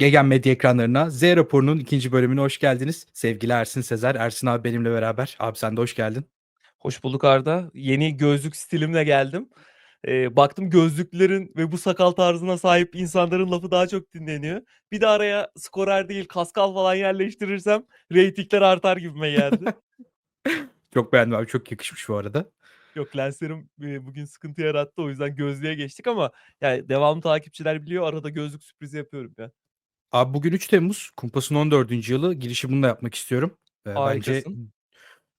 Gegen Medya ekranlarına Z Raporu'nun 2. bölümüne hoş geldiniz. Sevgili Ersin Sezer, Ersin abi benimle beraber. Abi sen de hoş geldin. Hoş bulduk Arda. Yeni gözlük stilimle geldim. Eee, baktım gözlüklerin ve bu sakal tarzına sahip insanların lafı daha çok dinleniyor. Bir de araya skorer değil kaskal falan yerleştirirsem reytingler artar gibime geldi. Çok beğendim abi, çok yakışmış bu arada. Yok lenslerim, eee, bugün sıkıntı yarattı. O yüzden gözlüğe geçtik ama yani devamlı takipçiler biliyor arada gözlük sürprizi yapıyorum ya. Abi bugün 3 Temmuz, Kumpas'ın 14. yılı. Girişi bununla yapmak istiyorum. Eee, bence Harikasın.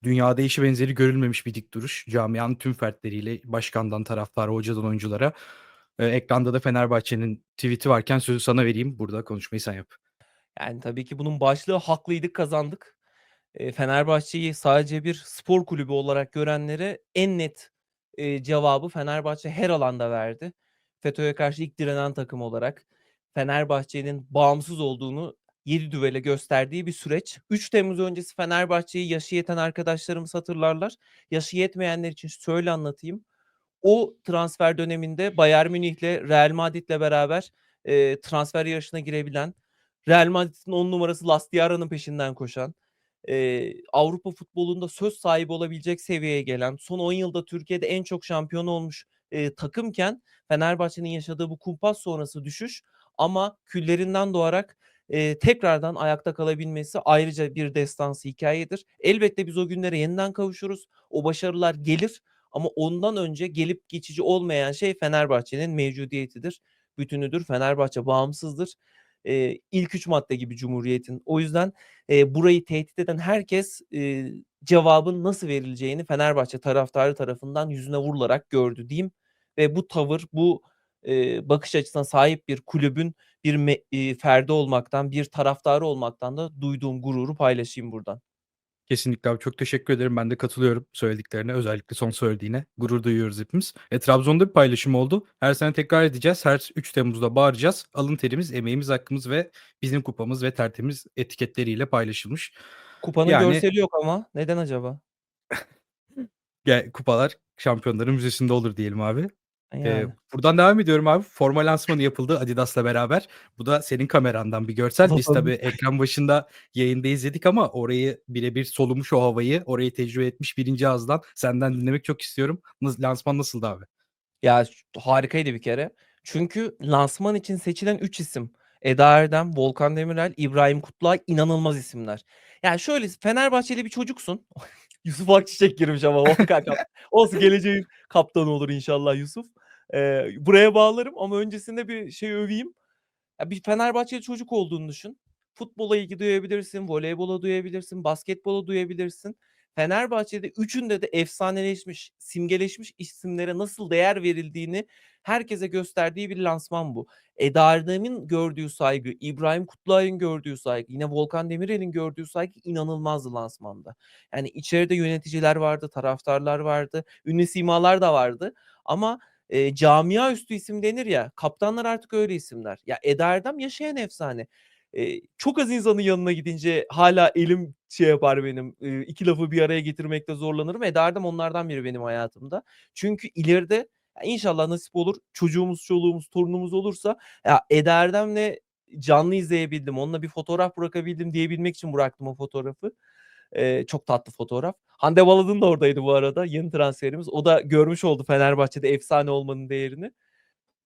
dünyada eşi benzeri görülmemiş bir dik duruş. Camianın tüm fertleriyle başkandan taraftara, hocadan oyunculara. Eee, ekranda da Fenerbahçe'nin tweet'i varken sözü sana vereyim. Burada konuşmayı sen yap. Yani tabii ki bunun başlığı haklıydık kazandık. Fenerbahçe'yi sadece bir spor kulübü olarak görenlere en net, cevabı Fenerbahçe her alanda verdi. FETÖ'ye karşı ilk direnen takım olarak Fenerbahçe'nin bağımsız olduğunu yedi düvele gösterdiği bir süreç. 3 Temmuz öncesi Fenerbahçe'yi yaşı yeten arkadaşlarımız hatırlarlar. Yaşı yetmeyenler için şöyle anlatayım. O transfer döneminde Bayern Münih'le, Real Madrid'le beraber, eee, transfer yarışına girebilen, Real Madrid'in 10 numarası Lastiara'nın peşinden koşan, eee, Avrupa futbolunda söz sahibi olabilecek seviyeye gelen, son 10 yılda Türkiye'de en çok şampiyon olmuş, eee, takımken Fenerbahçe'nin yaşadığı bu kumpas sonrası düşüş ama küllerinden doğarak, eee, tekrardan ayakta kalabilmesi ayrıca bir destansı hikâyedir. Elbette biz o günlere yeniden kavuşuruz. O başarılar gelir ama ondan önce gelip geçici olmayan şey Fenerbahçe'nin mevcudiyetidir, bütünüdür. Fenerbahçe bağımsızdır. Eee, ilk 3 madde gibi Cumhuriyet'in. O yüzden, eee, burayı tehdit eden herkes, eee, cevabın nasıl verileceğini Fenerbahçe taraftarı tarafından yüzüne vurularak gördü diyeyim ve bu tavır, bu, eee, bakış açısına sahip bir kulübün bir me eee, ferdi olmaktan, bir taraftarı olmaktan da duyduğum gururu paylaşayım buradan. Kesinlikle abi, çok teşekkür ederim. Ben de katılıyorum söylediklerine, özellikle son söylediğine. Gurur duyuyoruz hepimiz. E, Trabzon'da bir paylaşım oldu. Her sene tekrar edeceğiz. Her 3 Temmuz'da bağıracağız. Alın terimiz, emeğimiz, hakkımız ve bizim kupamız ve tertemiz etiketleriyle paylaşılmış. Kupanın Yani görseli yok ama neden acaba? Ya, kupalar şampiyonların müzesinde olur diyelim abi. E, yani. buradan devam ediyorum abi. Forma lansmanı yapıldı Adidas'la beraber. Bu da senin kamerandan bir görsel. Biz tabii ekran başında yayında izledik ama orayı bire bir solumuş o havayı, orayı tecrübe etmiş 1. ağızdan senden dinlemek çok istiyorum. Lansman nasıldı abi? Ya, ş harikaydı bir kere. Çünkü lansman için seçilen 3 isim Eda Erdem, Volkan Demirel, İbrahim Kutlay inanılmaz isimler. Yani şöyle, Fenerbahçeli bir çocuksun. Yusuf Akçiçek girmiş ama Volkan kap olsun geleceğin kaptanı olur inşallah Yusuf. Eee, buraya bağlarım ama öncesinde bir şey öveyim. Ya, bir Fenerbahçeli çocuk olduğunu düşün. Futbola ilgi duyabilirsin, voleybola duyabilirsin, basketbola duyabilirsin. Fenerbahçe'de üçünde de efsaneleşmiş, simgeleşmiş isimlere nasıl değer verildiğini herkese gösterdiği bir lansman bu. Eda Erdem'in gördüğü saygı, İbrahim Kutluay'ın gördüğü saygı, yine Volkan Demirel'in gördüğü saygı inanılmazdı lansmanda. Yani içeride yöneticiler vardı, taraftarlar vardı, ünlü simalar da vardı ama, eee, camia üstü isim denir ya, kaptanlar artık öyle isimler. Ya, Eda Erdem yaşayan efsane. Eee, çok az insanın yanına gidince hâlâ elim şey yapar benim, eee, 2 lafı bir araya getirmekte zorlanırım. Eda Erdem onlardan biri benim hayatımda. Çünkü ileride ya, inşallah nasip olur, çocuğumuz, çoluğumuz, torunumuz olursa ya, Eda Erdem'le canlı izleyebildim, onunla bir fotoğraf bırakabildim diyebilmek için bıraktım o fotoğrafı. Eee, çok tatlı fotoğraf. Hande Baladın da oradaydı bu arada, yeni transferimiz. O da görmüş oldu Fenerbahçe'de efsane olmanın değerini.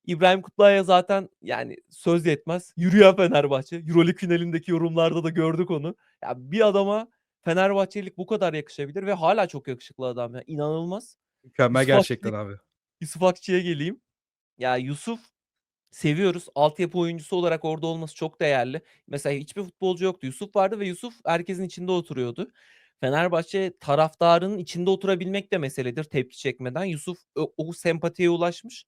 İbrahim Kutluay'a zaten yani söz yetmez. Yürüyen Fenerbahçe. Euroleague finalindeki yorumlarda da gördük onu. Ya, bir adama Fenerbahçelilik bu kadar yakışabilir ve hâlâ çok yakışıklı adam ya, inanılmaz. Mükemmel Yusuf gerçekten Akçiçek abi. Yusuf Akçiçek'e geleyim. Ya, Yusuf seviyoruz. Altyapı oyuncusu olarak orada olması çok değerli. Mesela hiçbir futbolcu yoktu. Yusuf vardı ve Yusuf herkesin içinde oturuyordu. Fenerbahçe taraftarının içinde oturabilmek de meseledir tepki çekmeden. Yusuf o o sempatiye ulaşmış.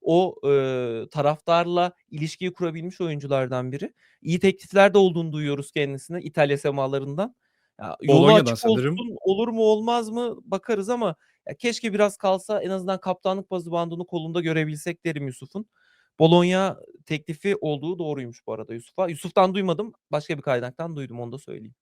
O, eee, taraftarla ilişkiyi kurabilmiş oyunculardan biri. İyi teklifler de olduğunu duyuyoruz kendisine İtalya semalarından. Ya, yolu açık sanırım. olsun, olur mu olmaz mı bakarız ama ya, keşke biraz kalsa en azından kaptanlık pası bandını kolunda görebilsek derim Yusuf'un. Bologna teklifi olduğu doğruymuş bu arada Yusuf'a. Yusuf'tan duymadım, başka bir kaynaktan duydum, onu da söyleyeyim.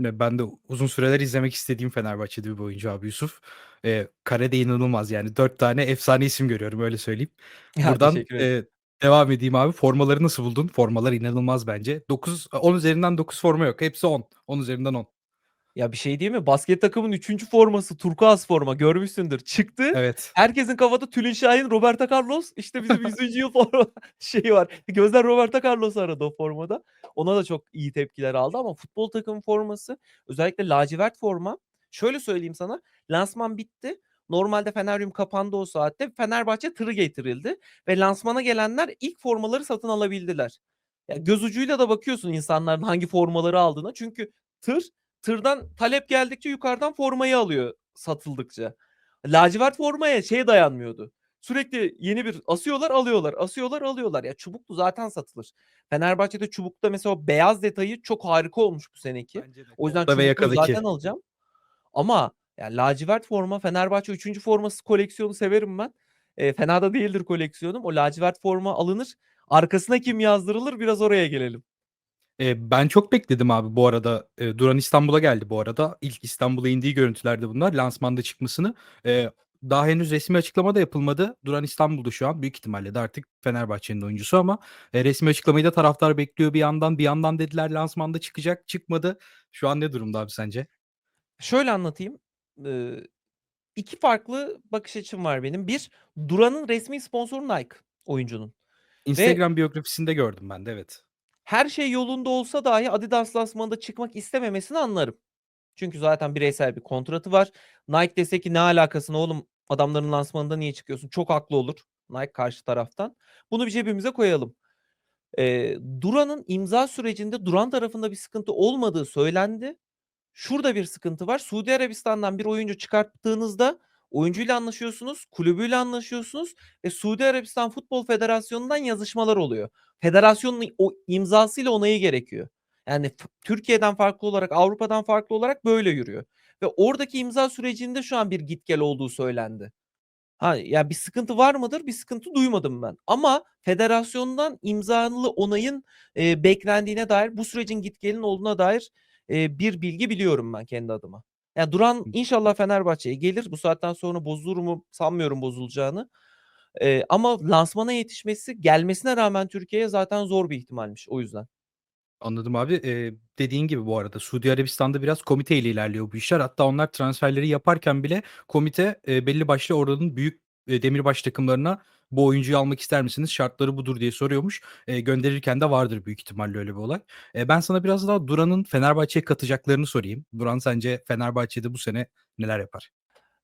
Ben de uzun süreler izlemek istediğim Fenerbahçe'de bir oyuncu abi Yusuf. Eee, karede inanılmaz yani 4 tane efsane isim görüyorum öyle söyleyeyim. Ya, Buradan, eee Devam edeyim abi. Formaları nasıl buldun? Formalar inanılmaz bence. 9 10 üzerinden 9 forma yok. Hepsi 10. 10 üzerinden 10. Ya bir şey değil mi? Basket takımın 3. forması turkuaz forma görmüşsündür. Çıktı. Evet. Herkesin kafada Tülin Şahin, Roberto Carlos. İşte bizim 100. yıl forma şeyi var. Gözler Roberto Carlos aradı o formada. Ona da çok iyi tepkiler aldı ama futbol takımı forması özellikle lacivert forma. Şöyle söyleyeyim sana. Lansman bitti. Normalde Feneryum kapandı o saatte. Fenerbahçe tırı getirildi ve lansmana gelenler ilk formaları satın alabildiler. Ya göz ucuyla da bakıyorsun insanların hangi formaları aldığına. Çünkü tır tırdan talep geldikçe yukarıdan formayı alıyor satıldıkça. Lacivert formaya şey dayanmıyordu. Sürekli yeni bir asıyorlar alıyorlar, asıyorlar alıyorlar. Ya çubuklu zaten satılır. Fenerbahçe'de çubukta mesela o beyaz detayı çok harika olmuş bu seneki. O yüzden ve çubuklu yakadaki. zaten alacağım. Ama yani lacivert forma Fenerbahçe 3. forması koleksiyonu severim ben. Eee, fena da değildir koleksiyonum. O lacivert forma alınır. Arkasına kim yazdırılır biraz oraya gelelim. Eee, ben çok bekledim abi bu arada. Eee, Duran İstanbul'a geldi bu arada. İlk İstanbul'a indiği görüntülerde bunlar. Lansmanda çıkmasını. Eee, daha henüz resmi açıklama da yapılmadı. Duran İstanbul'da şu an. Büyük ihtimalle de artık Fenerbahçe'nin oyuncusu ama eee, resmi açıklamayı da taraftar bekliyor bir yandan. Bir yandan dediler lansmanda çıkacak. Çıkmadı. Şu an ne durumda abi sence? Şöyle anlatayım. Iıı, 2 farklı bakış açım var benim. 1 Duran'ın resmi sponsoru Nike oyuncunun. Ve Instagram biyografisinde gördüm ben de evet. Her şey yolunda olsa dahi Adidas lansmanında çıkmak istememesini anlarım. Çünkü zaten bireysel bir kontratı var. Nike dese ki ne alakası ne oğlum adamların lansmanında niye çıkıyorsun? Çok haklı olur Nike karşı taraftan. Bunu bir cebimize koyalım. Eee, Duran'ın imza sürecinde Duran tarafında bir sıkıntı olmadığı söylendi. Şurada bir sıkıntı var. Suudi Arabistan'dan bir oyuncu çıkarttığınızda oyuncuyla anlaşıyorsunuz, kulübüyle anlaşıyorsunuz ve Suudi Arabistan Futbol Federasyonu'ndan yazışmalar oluyor. Federasyonun o imzasıyla onayı gerekiyor. Yani Türkiye'den farklı olarak, Avrupa'dan farklı olarak böyle yürüyor ve oradaki imza sürecinde şu an bir git gel olduğu söylendi. Ha, ya bir sıkıntı var mıdır? Bir sıkıntı duymadım ben ama federasyondan imzalı onayın, eee, beklendiğine dair, bu sürecin git gelin olduğuna dair, eee, bir bilgi biliyorum ben kendi adıma. Ya Duran inşallah Fenerbahçe'ye gelir. Bu saatten sonra bozulur mu? Sanmıyorum bozulacağını. Eee, ama lansmana yetişmesi, gelmesine rağmen Türkiye'ye zaten zor bir ihtimalmiş o yüzden. Anladım abi. Eee, dediğin gibi bu arada Suudi Arabistan'da biraz komiteyle ilerliyor bu işler. Hatta onlar transferleri yaparken bile komite, eee, belli başlı oranın büyük, eee, demirbaş takımlarına bu oyuncuyu almak ister misiniz? Şartları budur diye soruyormuş. Eee, gönderirken de vardır büyük ihtimalle öyle bir olay. Eee, ben sana biraz daha Duran'ın Fenerbahçe'ye katacaklarını sorayım. Duran sence Fenerbahçe'de bu sene neler yapar?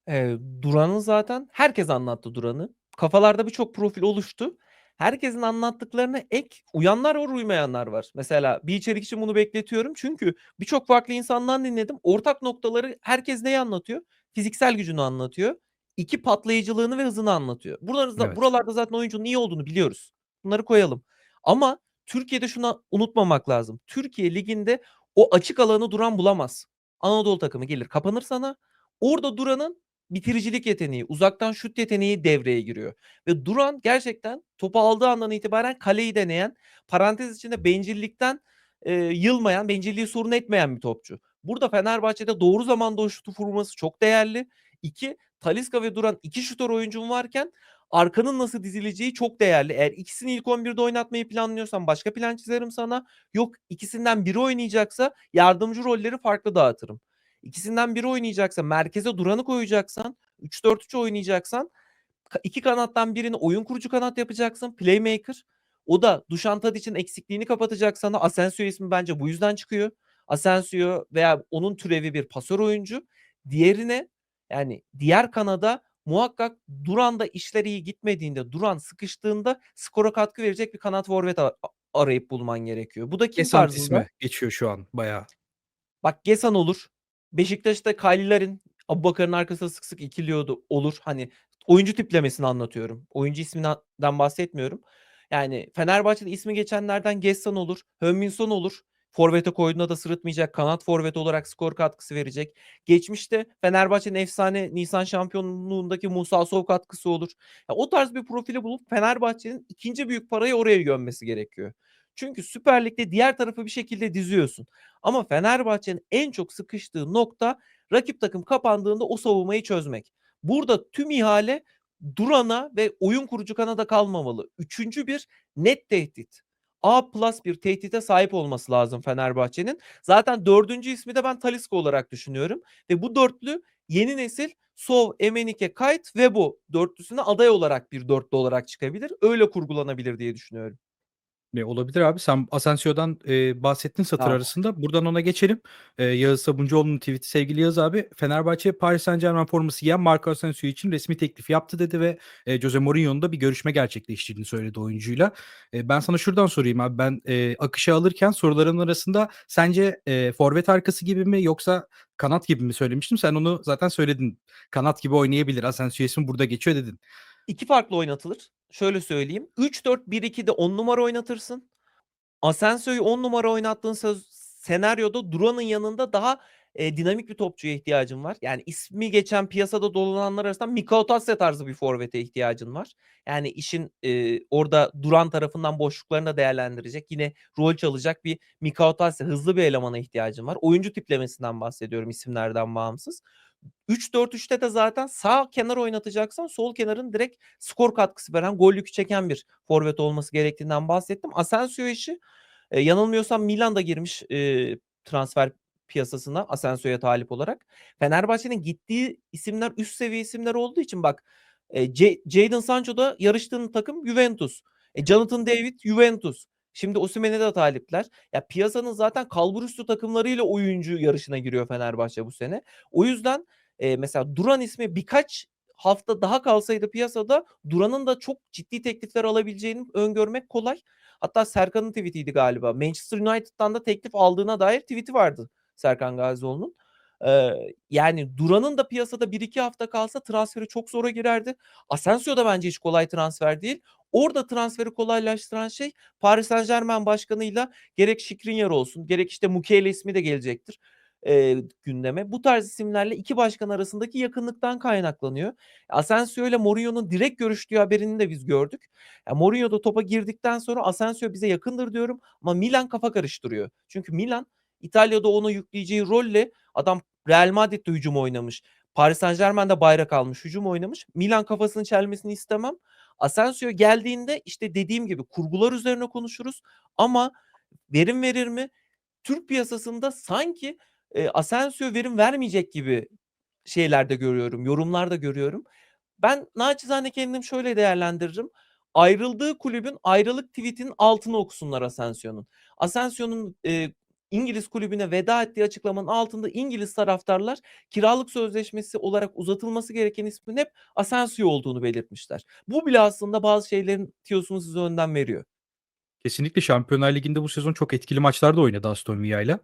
Eee, Duran'ın zaten herkes anlattı Duran'ı. Kafalarda birçok profil oluştu. Herkesin anlattıklarına ek uyanlar var, uymayanlar var. Mesela bir içerik için bunu bekletiyorum. Çünkü birçok farklı insandan dinledim. Ortak noktaları herkes neyi anlatıyor? Fiziksel gücünü anlatıyor. 2 patlayıcılığını ve hızını anlatıyor. Buralarda Evet. buralarda zaten oyuncunun iyi olduğunu biliyoruz. Bunları koyalım. Ama Türkiye'de şunu unutmamak lazım. Türkiye Ligi'nde o açık alanı Duran bulamaz. Anadolu takımı gelir kapanır sana. Orada Duran'ın bitiricilik yeteneği, uzaktan şut yeteneği devreye giriyor ve Duran gerçekten topu aldığı andan itibaren kaleyi deneyen, parantez içinde bencillikten, eee, yılmayan, bencilliği sorun etmeyen bir topçu. Burada Fenerbahçe'de doğru zamanda o şutu vurması çok değerli. 2 Talisca ve Duran 2 şutör oyuncun varken arkanın nasıl dizileceği çok değerli. Eğer ikisini ilk 11'de oynatmayı planlıyorsan başka plan çizerim sana. Yok ikisinden biri oynayacaksa yardımcı rolleri farklı dağıtırım. İkisinden biri oynayacaksa merkeze Duran'ı koyacaksan, 3-4-3 oynayacaksan 2 kanattan birini oyun kurucu kanat yapacaksın, playmaker. O da Dušan Tadić'in eksikliğini kapatacak sana. Asensio ismi bence bu yüzden çıkıyor. Asensio veya onun türevi bir pasör oyuncu. Diğerine yani diğer kanada muhakkak Duran'da işler iyi gitmediğinde, Duran sıkıştığında skora katkı verecek bir kanat forvet arayıp bulman gerekiyor. Bu da kim Gesant tarzında? ismi geçiyor şu an bayağı. Bak Gesan olur. Beşiktaş'ta Kyle Larin, Abubakar'ın arkasına sık sık ikiliyordu. Olur. Hani oyuncu tiplemesini anlatıyorum. Oyuncu isminden bahsetmiyorum. Yani Fenerbahçe'de ismi geçenlerden Gessan olur, Heung-min olur. Forvete koyduğunda da sırıtmayacak. Kanat forvet olarak skor katkısı verecek. Geçmişte Fenerbahçe'nin efsane Nisan şampiyonluğundaki Musa Sow katkısı olur. Ya o tarz bir profili bulup Fenerbahçe'nin ikinci büyük parayı oraya gömmesi gerekiyor. Çünkü Süper Lig'de diğer tarafı bir şekilde diziyorsun. Ama Fenerbahçe'nin en çok sıkıştığı nokta rakip takım kapandığında o savunmayı çözmek. Burada tüm ihale Duran'a ve oyun kurucu kanada kalmamalı. Üçüncü bir net tehdit. A plus bir tehdite sahip olması lazım Fenerbahçe'nin. Zaten dördüncü ismi de ben Talisca olarak düşünüyorum. Ve bu dörtlü yeni nesil Sov, Emenike, Kayt ve bu dörtlüsüne aday olarak bir dörtlü olarak çıkabilir. Öyle kurgulanabilir diye düşünüyorum. Ne olabilir abi. Sen Asensio'dan, eee, bahsettin satır Bravo. arasında. Buradan ona geçelim. Eee, Yağız Sabuncuoğlu'nun tweet'i sevgili Yağız abi, "Fenerbahçe Paris Saint-Germain forması giyen Marco Asensio için resmi teklif yaptı." dedi ve, eee, Jose Mourinho'nun da bir görüşme gerçekleştirdiğini söyledi oyuncuyla. Eee, ben sana şuradan sorayım abi. Ben, eee, akışı alırken sorularımın arasında sence, eee, forvet arkası gibi mi yoksa kanat gibi mi söylemiştim. Sen onu zaten söyledin. "Kanat gibi oynayabilir. Asensio ismi burada geçiyor." dedin. 2 farklı oynatılır. Şöyle söyleyeyim. 3-4-1-2'de 10 numara oynatırsın. Asensio'yu 10 numara oynattığın senaryoda Duran'ın yanında daha, eee, dinamik bir topçuya ihtiyacın var. Yani ismi geçen piyasada dolananlar arasında Mikao Tatse tarzı bir forvete ihtiyacın var. Yani işin, eee, orada Duran tarafından boşluklarını da değerlendirecek, yine rol çalacak bir Mikao Tatse hızlı bir elemana ihtiyacın var. Oyuncu tiplemesinden bahsediyorum isimlerden bağımsız. 3-4-3'te de zaten sağ kenar oynatacaksan sol kenarın direkt skor katkısı veren, gol yükü çeken bir forvet olması gerektiğinden bahsettim. Asensio işi, eee, yanılmıyorsam Milan da girmiş, eee, transfer piyasasına Asensio'ya talip olarak. Fenerbahçe'nin gittiği isimler üst seviye isimler olduğu için bak, Ce Jadon Sancho da yarıştığın takım Juventus. E, Jonathan David Juventus. Şimdi Osimhen'e de talipler. Ya piyasanın zaten kalburüstü takımlarıyla oyuncu yarışına giriyor Fenerbahçe bu sene. O yüzden, eee, mesela Duran ismi birkaç hafta daha kalsaydı piyasada Duran'ın da çok ciddi teklifler alabileceğini öngörmek kolay. Hatta Serkan'ın tweet'iydi galiba. Manchester United'dan da teklif aldığına dair tweet'i vardı Serkan Gazioğlu'nun. Yani Duran'ın da piyasada 1-2 hafta kalsa transferi çok zora girerdi. Asensio da bence hiç kolay transfer değil. Orada transferi kolaylaştıran şey Paris Saint-Germain başkanıyla gerek Skriniar olsun, gerek işte Mukiele ismi de gelecektir, eee, gündeme. Bu tarz isimlerle 2 başkan arasındaki yakınlıktan kaynaklanıyor. Asensio ile Mourinho'nun direkt görüştüğü haberini de biz gördük. Ya, Mourinho da topa girdikten sonra Asensio bize yakındır diyorum ama Milan kafa karıştırıyor. Çünkü Milan İtalya'da ona yükleyeceği rolle adam Real Madrid'de hücum oynamış. Paris Saint-Germain'de bayrak almış, hücum oynamış. Milan kafasını çelmesini istemem. Asensio geldiğinde işte dediğim gibi kurgular üzerine konuşuruz ama verim verir mi? Türk piyasasında sanki, eee, Asensio verim vermeyecek gibi şeyler de görüyorum, yorumlar da görüyorum. Ben naçizane kendim şöyle değerlendiririm. Ayrıldığı kulübün ayrılık tweet'inin altını okusunlar Asensio'nun. Asensio'nun, eee, İngiliz kulübüne veda ettiği açıklamanın altında İngiliz taraftarlar kiralık sözleşmesi olarak uzatılması gereken ismin hep Asensio olduğunu belirtmişler. Bu bile aslında bazı şeylerin tiyosunu size önden veriyor. Kesinlikle Şampiyonlar Ligi'nde bu sezon çok etkili maçlar da oynadı Aston Villa'yla.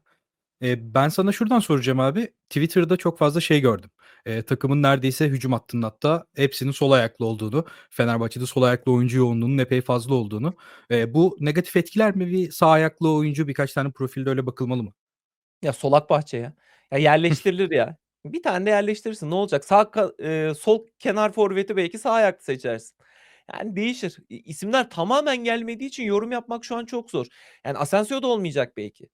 Eee, ben sana şuradan soracağım abi. Twitter'da çok fazla şey gördüm. Eee, takımın neredeyse hücum hattının hatta hepsinin sol ayaklı olduğunu, Fenerbahçe'de sol ayaklı oyuncu yoğunluğunun epey fazla olduğunu. Eee, bu negatif etkiler mi bir sağ ayaklı oyuncu birkaç tane profilde öyle bakılmalı mı? Ya solak bahçe ya. Ya yerleştirilir ya. Bir tane de yerleştirirsin. Ne olacak? Sağ ka eee, sol kenar forveti belki sağ ayaklı seçersin. Yani değişir. İ isimler tamamen gelmediği için yorum yapmak şu an çok zor. Yani Asensio da olmayacak belki.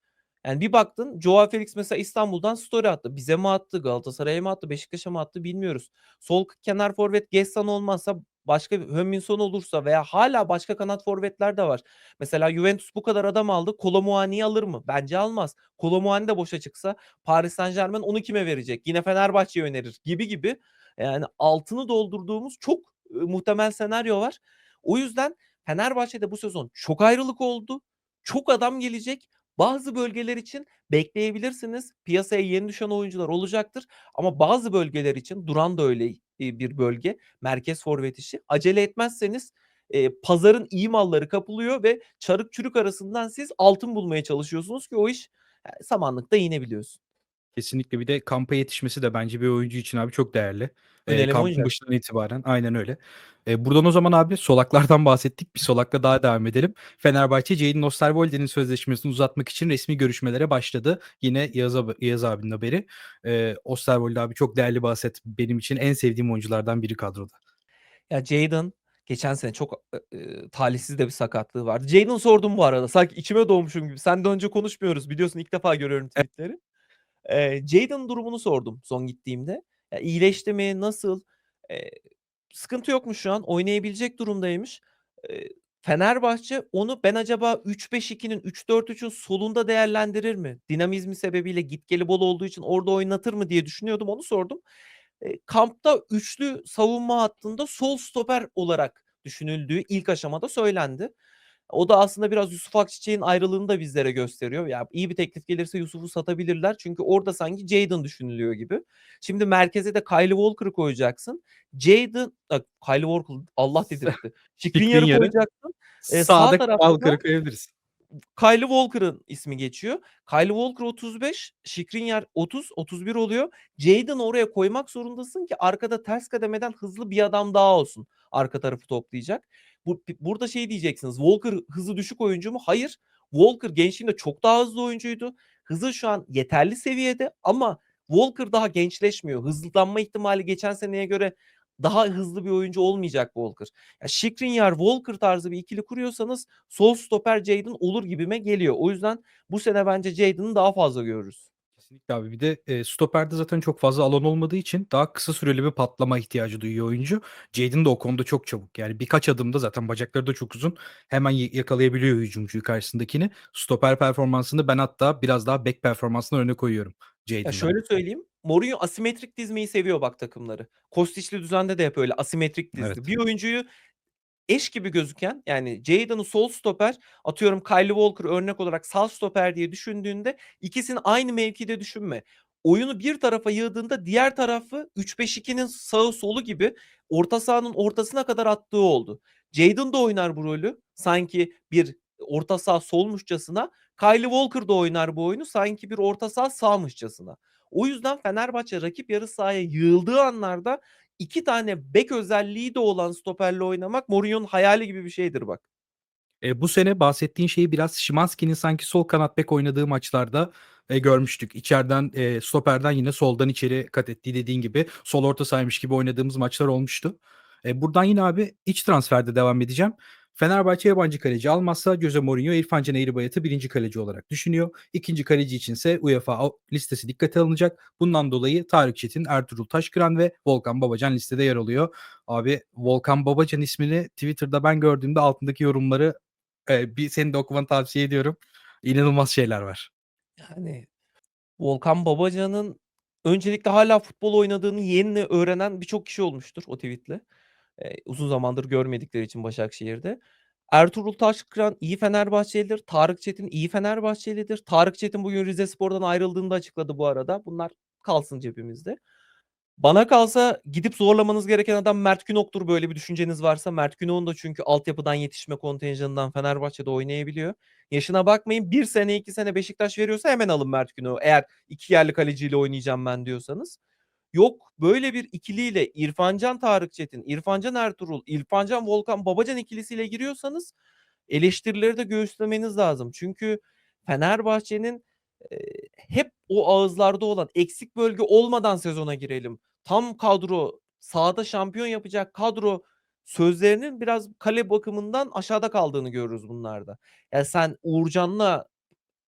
Yani bir baktın Joao Felix mesela İstanbul'dan story attı. Bize mi attı, Galatasaray'a mı attı, Beşiktaş'a mı attı bilmiyoruz. Sol kenar forvet Gesson olmazsa başka Heung-min olursa veya hâlâ başka kanat forvetler de var. Mesela Juventus bu kadar adam aldı. Kolo Muani'yi alır mı? Bence almaz. Kolo Muani de boşa çıksa Paris Saint-Germain onu kime verecek? Yine Fenerbahçe'ye önerir gibi gibi. Yani altını doldurduğumuz çok, ııı, muhtemel senaryo var. O yüzden Fenerbahçe'de bu sezon çok ayrılık oldu. Çok adam gelecek. Bazı bölgeler için bekleyebilirsiniz. Piyasaya yeni düşen oyuncular olacaktır ama bazı bölgeler için Duran da öyle, bir bölge. Merkez forvet işi. Acele etmezseniz, eee, pazarın iyi malları kapılıyor ve çarık çürük arasından siz altın bulmaya çalışıyorsunuz ki o iş, samanlıkta iğne biliyorsun. Kesinlikle. Bir de kampa yetişmesi de bence bir oyuncu için abi çok değerli. Eee, eleme kampın başından itibaren Aynen öyle. Eee, buradan o zaman abi solaklardan bahsettik. Bir solakla daha devam edelim. Fenerbahçe Jadon Osterwolde'nin sözleşmesini uzatmak için resmi görüşmelere başladı. Yine Yağız abi Yağız abinin haberi. Eee, Osterwolde abi çok değerli bir aset. Benim için en sevdiğim oyunculardan biri kadroda. Ya Jadon geçen sene çok, ııı, talihsiz de bir sakatlığı vardı. Jadon sordum bu arada. Sanki içime doğmuşum gibi. Senden önce konuşmuyoruz. Biliyorsun ilk defa görüyorum E tweet'leri. Eee, Jadon'ın durumunu sordum son gittiğimde. Ya iyileşti mi? Nasıl? Eee, sıkıntı yokmuş şu an. Oynayabilecek durumdaymış. Eee, Fenerbahçe onu ben acaba 3-5-2'nin 3-4-3'ün solunda değerlendirir mi? Dinamizmi sebebiyle git geli bol olduğu için orada oynatır mı diye düşünüyordum. Onu sordum. Eee, kampta üçlü savunma hattında sol stoper olarak düşünüldüğü ilk aşamada söylendi. O da aslında biraz Yusuf Akçiçek'in ayrılığını da bizlere gösteriyor. Ya iyi bir teklif gelirse Yusuf'u satabilirler. Çünkü orada sanki Jadon düşünülüyor gibi. Şimdi merkeze de Kyle Walker'ı koyacaksın. Jadon, a, Kyle Walker Allah dedirtti. Skriniar'ı koyacaksın. Eee, sağ sağda tarafta Walker'ı koyabiliriz. Kyle Walker'ın ismi geçiyor. Kyle Walker 35, Skriniar 30, 31 oluyor. Jadon'ı oraya koymak zorundasın ki arkada ters kademeden hızlı bir adam daha olsun. Arka tarafı toplayacak. Bu, burada şey diyeceksiniz. Walker hızı düşük oyuncu mu? Hayır. Walker gençliğinde çok daha hızlı oyuncuydu. Hızı şu an yeterli seviyede ama Walker daha gençleşmiyor. Hızlanma ihtimali geçen seneye göre daha hızlı bir oyuncu olmayacak Walker. Ya Skriniar, Walker tarzı bir ikili kuruyorsanız sol stoper Jadon olur gibime geliyor. O yüzden bu sene bence Jadon'ı daha fazla görürüz. Kesinlikle abi. Bir de, eee, stoperde zaten çok fazla alan olmadığı için daha kısa süreli bir patlama ihtiyacı duyuyor oyuncu. Jadon da o konuda çok çabuk. Yani birkaç adımda zaten bacakları da çok uzun. Hemen yakalayabiliyor hücumcuyu karşısındakini. Stoper performansını ben hatta biraz daha bek performansından öne koyuyorum Ya Jadon'dan. şöyle söyleyeyim. Mourinho asimetrik dizmeyi seviyor bak takımları. Kostićli düzende de hep öyle asimetrik dizdi. Evet. Bir oyuncuyu eş gibi gözüken yani Jadon'u sol stoper atıyorum Kyle Walker örnek olarak sağ stoper diye düşündüğünde ikisini aynı mevkide düşünme. Oyunu bir tarafa yığdığında diğer tarafı 3-5-2'nin sağı solu gibi orta sahanın ortasına kadar attığı oldu. Jadon da oynar bu rolü. Sanki bir orta saha solmuşçasına. Kyle Walker da oynar bu oyunu sanki bir orta saha sağmışçasına. O yüzden Fenerbahçe rakip yarı sahaya yığıldığı anlarda 2 tane bek özelliği de olan stoperle oynamak Mourinho'nun hayali gibi bir şeydir bak. Eee, bu sene bahsettiğin şeyi biraz Szymański'nin sanki sol kanat bek oynadığı maçlarda, eee, görmüştük. İçeriden, eee, stoperden yine soldan içeri kat ettiği dediğin gibi sol orta sahaymış gibi oynadığımız maçlar olmuştu. Eee, buradan yine abi iç transferde devam edeceğim. Fenerbahçe yabancı kaleci almazsa Jose Mourinho İrfan Can Eğribayat'ı 1. kaleci olarak düşünüyor. 2. kaleci içinse UEFA listesi dikkate alınacak. Bundan dolayı Tarık Çetin, Ertuğrul Taşkıran ve Volkan Babacan listede yer alıyor. Abi Volkan Babacan ismini Twitter'da ben gördüğümde altındaki yorumları, eee, bir senin de okumanı tavsiye ediyorum. İnanılmaz şeyler var. Yani Volkan Babacan'ın öncelikle hâlâ futbol oynadığını yeni öğrenen birçok kişi olmuştur o tweet'le. Eee, uzun zamandır görmedikleri için Başakşehir'de. Ertuğrul Taşkıran iyi Fenerbahçelidir. Tarık Çetin iyi Fenerbahçelidir. Tarık Çetin bugün Rizespor'dan ayrıldığını da açıkladı bu arada. Bunlar kalsın cebimizde. Bana kalsa gidip zorlamanız gereken adam Mert Günok'tur böyle bir düşünceniz varsa. Mert Günok'un da çünkü altyapıdan yetişme kontenjanından Fenerbahçe'de oynayabiliyor. Yaşına bakmayın 1 sene 2 sene Beşiktaş veriyorsa hemen alın Mert Günok'u eğer 2 yerli kaleciyle oynayacağım ben diyorsanız. Yok böyle bir ikiliyle İrfan Can Tarık Çetin, İrfan Can Ertuğrul, İrfan Can Volkan Babacan ikilisiyle giriyorsanız eleştirileri de göğüslemeniz lazım. Çünkü Fenerbahçe'nin, eee, hep o ağızlarda olan eksik bölge olmadan sezona girelim. Tam kadro, sahada şampiyon yapacak kadro sözlerinin biraz kale bakımından aşağıda kaldığını görürüz bunlarda. Ya sen Uğurcan'la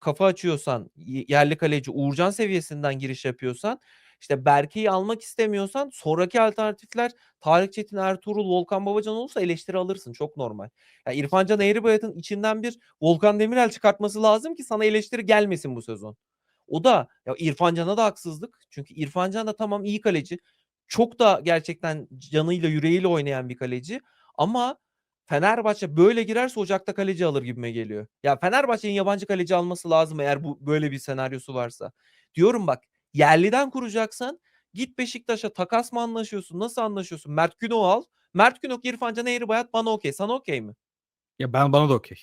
kafa açıyorsan, yerli kaleci Uğurcan seviyesinden giriş yapıyorsan, işte Berke'yi almak istemiyorsan sonraki alternatifler Tarık Çetin, Ertuğrul, Volkan Babacan olursa eleştiri alırsın. Çok normal. Ya İrfan Can Eğribayat'ın içinden bir Volkan Demirel çıkartması lazım ki sana eleştiri gelmesin bu sezon. O da ya İrfan Can'a da haksızlık. Çünkü İrfan Can da tamam iyi kaleci. Çok da gerçekten canıyla yüreğiyle oynayan bir kaleci ama Fenerbahçe böyle girerse ocakta kaleci alır gibime geliyor. Ya Fenerbahçe'nin yabancı kaleci alması lazım eğer bu böyle bir senaryosu varsa. Diyorum bak yerliden kuracaksan git Beşiktaş'a takas mı anlaşıyorsun? Nasıl anlaşıyorsun? Mert Günok'u al. Mert Günok, İrfan Can Eğribayat bana okey. Sana okey mi? Ya ben bana da okey.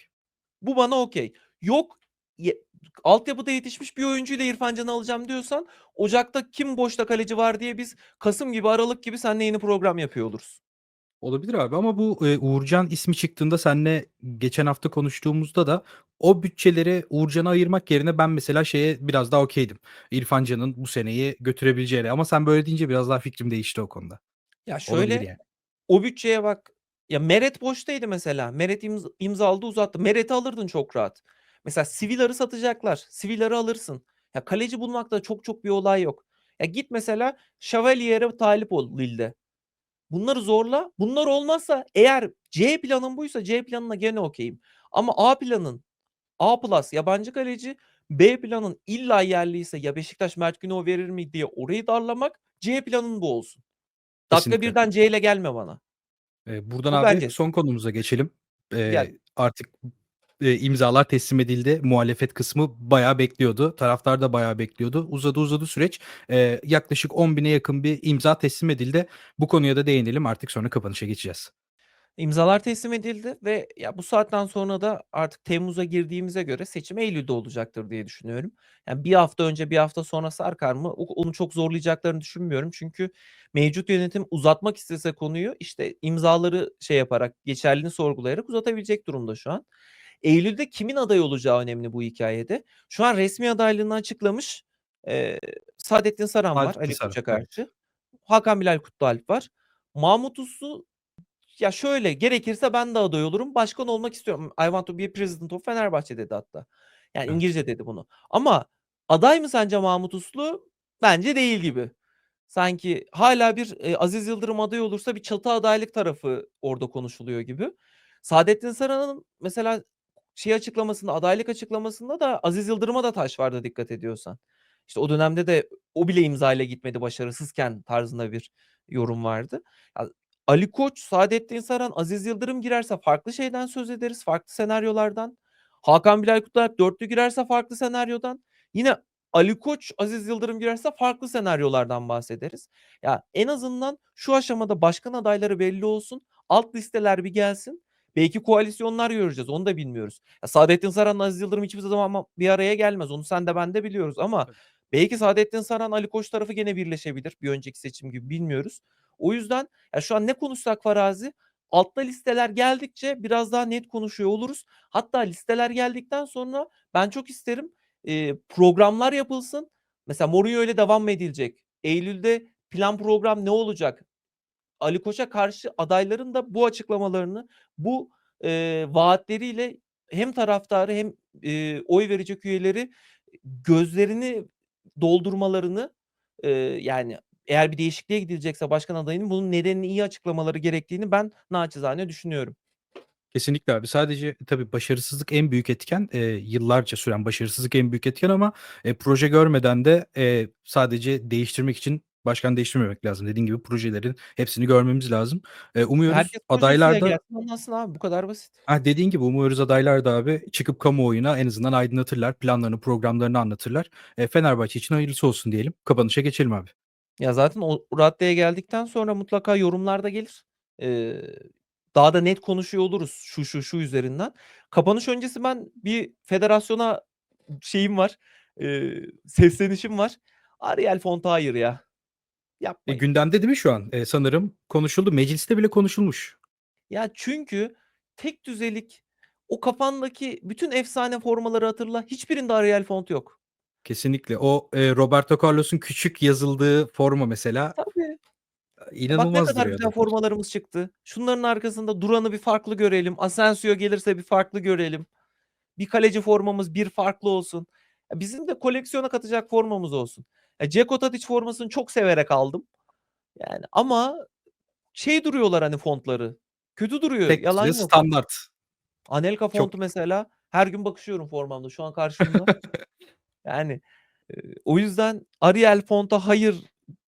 Bu bana okey. Yok ye altyapıda yetişmiş bir oyuncuyla İrfan Can'ı alacağım diyorsan ocakta kim boşta kaleci var diye biz kasım gibi aralık gibi seninle yeni program yapıyor oluruz. Olabilir abi ama bu, eee, Uğurcan ismi çıktığında seninle geçen hafta konuştuğumuzda da o bütçeleri Uğurcan'a ayırmak yerine ben mesela şeye biraz daha okeydim. İrfan Can'ın bu seneyi götürebileceğine ama sen böyle deyince biraz daha fikrim değişti o konuda. Ya Olabilir şöyle, yani. o bütçeye bak. Ya Meret boştaydı mesela. Meret imz imzaladı uzattı. Meret'i alırdın çok rahat. Mesela Svilar'ı satacaklar. Svilar'ı alırsın. Ya kaleci bulmakta çok çok bir olay yok. Ya git mesela Chevalier'e talip ol Lille'de. Bunları zorla. Bunlar olmazsa eğer C planın buysa C planına gene okeyim. Ama A planın A plus yabancı kaleci, B planın illa yerliyse ya Beşiktaş Mert Günok'u verir mi diye orayı darlamak. C planın bu olsun. Dakika Kesinlikle. birden C ile gelme bana. Eee, buradan Bu abi bence. son konumuza geçelim. Gel. artık, eee, imzalar teslim edildi. Muhalefet kısmı bayağı bekliyordu. Taraftar da bayağı bekliyordu. Uzadı uzadı süreç. Eee, yaklaşık 10.000'e yakın bir imza teslim edildi. Bu konuya da değinelim. Artık sonra kapanışa geçeceğiz. İmzalar teslim edildi ve ya bu saatten sonra da artık Temmuz'a girdiğimize göre seçim Eylül'de olacaktır diye düşünüyorum. Yani bir hafta önce bir hafta sonra sarkar mı? Onu çok zorlayacaklarını düşünmüyorum. Çünkü mevcut yönetim uzatmak istese konuyu işte imzaları şey yaparak, geçerliliğini sorgulayarak uzatabilecek durumda şu an. Eylül'de kimin aday olacağı önemli bu hikâyede. Şu an resmi adaylığını açıklamış. Eee, Saadettin Saran var Saadettin Ali Saran, Koç'a karşı. Hakan Bilal Kutlualp var. Mahmut Uslu ya şöyle gerekirse ben de aday olurum. Başkan olmak istiyorum. I want to be president of Fenerbahçe dedi hatta. Yani Evet. İngilizce dedi bunu. Ama aday mı sence Mahmut Uslu? Bence değil gibi. Sanki hâlâ bir, eee, Aziz Yıldırım aday olursa bir çatı adaylık tarafı orada konuşuluyor gibi. Saadettin Saran'ın mesela şey açıklamasında, adaylık açıklamasında da Aziz Yıldırım'a da taş vardı dikkat ediyorsan. İşte o dönemde de o bile imzayla gitmedi başarısızken tarzında bir yorum vardı. Ya Ali Koç, Saadettin Saran, Aziz Yıldırım girerse farklı şeyden söz ederiz, farklı senaryolardan. Hakan Bilal Kutlualp dörtlü girerse farklı senaryodan. Yine Ali Koç, Aziz Yıldırım girerse farklı senaryolardan bahsederiz. Ya en azından şu aşamada başkan adayları belli olsun. Alt listeler bir gelsin. Belki koalisyonlar göreceğiz. Onu da bilmiyoruz. Ya Saadettin Saran'la Aziz Yıldırım hiçbir zaman bir araya gelmez. Onu sen de ben de biliyoruz ama belki Saadettin Saran, Ali Koç tarafı gene birleşebilir. Bir önceki seçim gibi bilmiyoruz. O yüzden ya şu an ne konuşsak farazi, altta listeler geldikçe biraz daha net konuşuyor oluruz. Hatta listeler geldikten sonra ben çok isterim, eee, programlar yapılsın. Mesela Mourinho ile devam mı edilecek? Eylül'de plan program ne olacak? Ali Koç'a karşı adayların da bu açıklamalarını, bu, eee, vaatleriyle hem taraftarı hem, eee, oy verecek üyeleri gözlerini doldurmalarını, eee, yani eğer bir değişikliğe gidilecekse başkan adayının bunun nedenini iyi açıklamaları gerektiğini ben naçizane düşünüyorum. Kesinlikle abi. Sadece tabii başarısızlık en büyük etken. Eee, yıllarca süren başarısızlık en büyük etken ama, eee, proje görmeden de, eee, sadece değiştirmek için başkan değiştirmemek lazım. Dediğin gibi projelerin hepsini görmemiz lazım. Eee, umuyoruz Herkes adaylar da onlansın abi bu kadar basit. Ha, dediğin gibi umuyoruz adaylar da abi çıkıp kamuoyuna en azından aydınlatırlar, planlarını, programlarını anlatırlar. Eee, Fenerbahçe için hayırlısı olsun diyelim. Kapanışa geçelim abi. Ya zaten o raddeye geldikten sonra mutlaka yorumlar da gelir. Eee, daha da net konuşuyor oluruz şu, şu, şu üzerinden. Kapanış öncesi ben bir federasyona şeyim var, eee, seslenişim var. Ariel Font'u hayır ya. E, Yapmayın. gündemde değil mi şu an? Eee, sanırım konuşuldu. Mecliste bile konuşulmuş. Ya çünkü tekdüzelik, o kafandaki bütün efsane formaları hatırla. Hiçbirinde Ariel Font yok. Kesinlikle. O, eee, Roberto Carlos'un küçük yazıldığı forma mesela Tabii. aaa, Bak ne inanılmaz kadar duruyor güzel formalarımız çıktı. Şunların arkasında Duran'ı bir farklı görelim. Asensio gelirse bir farklı görelim. Bir kaleci formamız bir farklı olsun. Ya bizim de koleksiyona katacak formamız olsun. Ya Džeko Tadić formasını çok severek aldım. Yani ama şey duruyorlar hani fontları. Kötü duruyor. Tek Yalan yok. standart. Anelka Çok fontu mesela her gün bakışıyorum formamda. Şu an karşımda. Yani, eee, o yüzden Ariel Font'a hayırı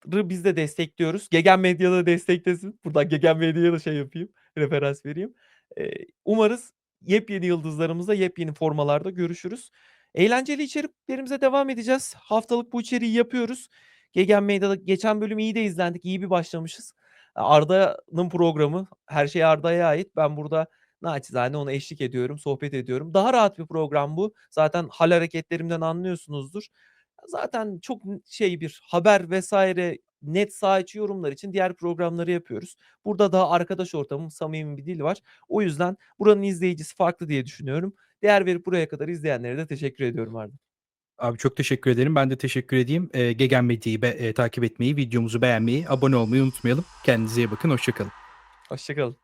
biz de destekliyoruz. Gegen Medya da desteklesin. Buradan Gegen Medya'ya da şey yapayım, referans vereyim. Eee, umarız yepyeni yıldızlarımızla yepyeni formalarda görüşürüz. Eğlenceli içeriklerimize devam edeceğiz. Haftalık bu içeriği yapıyoruz. Gegen Medya'da geçen bölüm iyi de izlendik. İyi bir başlamışız. Arda'nın programı. Her şey Arda'ya ait. Ben burada naçizane ona eşlik ediyorum, sohbet ediyorum. Daha rahat bir program bu. Zaten hal hareketlerimden anlıyorsunuzdur. Zaten çok şey bir haber vs. net saha içi yorumlar için diğer programları yapıyoruz. Burada daha arkadaş ortamı, samimi bir dil var. O yüzden buranın izleyicisi farklı diye düşünüyorum. Değer verip buraya kadar izleyenlere de teşekkür ediyorum Arda. Abi çok teşekkür ederim. Ben de teşekkür edeyim. Eee, Gegen Medya'yı be eee, takip etmeyi, videomuzu beğenmeyi, abone olmayı unutmayalım. Kendinize iyi bakın. Hoşça kalın. Hoşça kalın.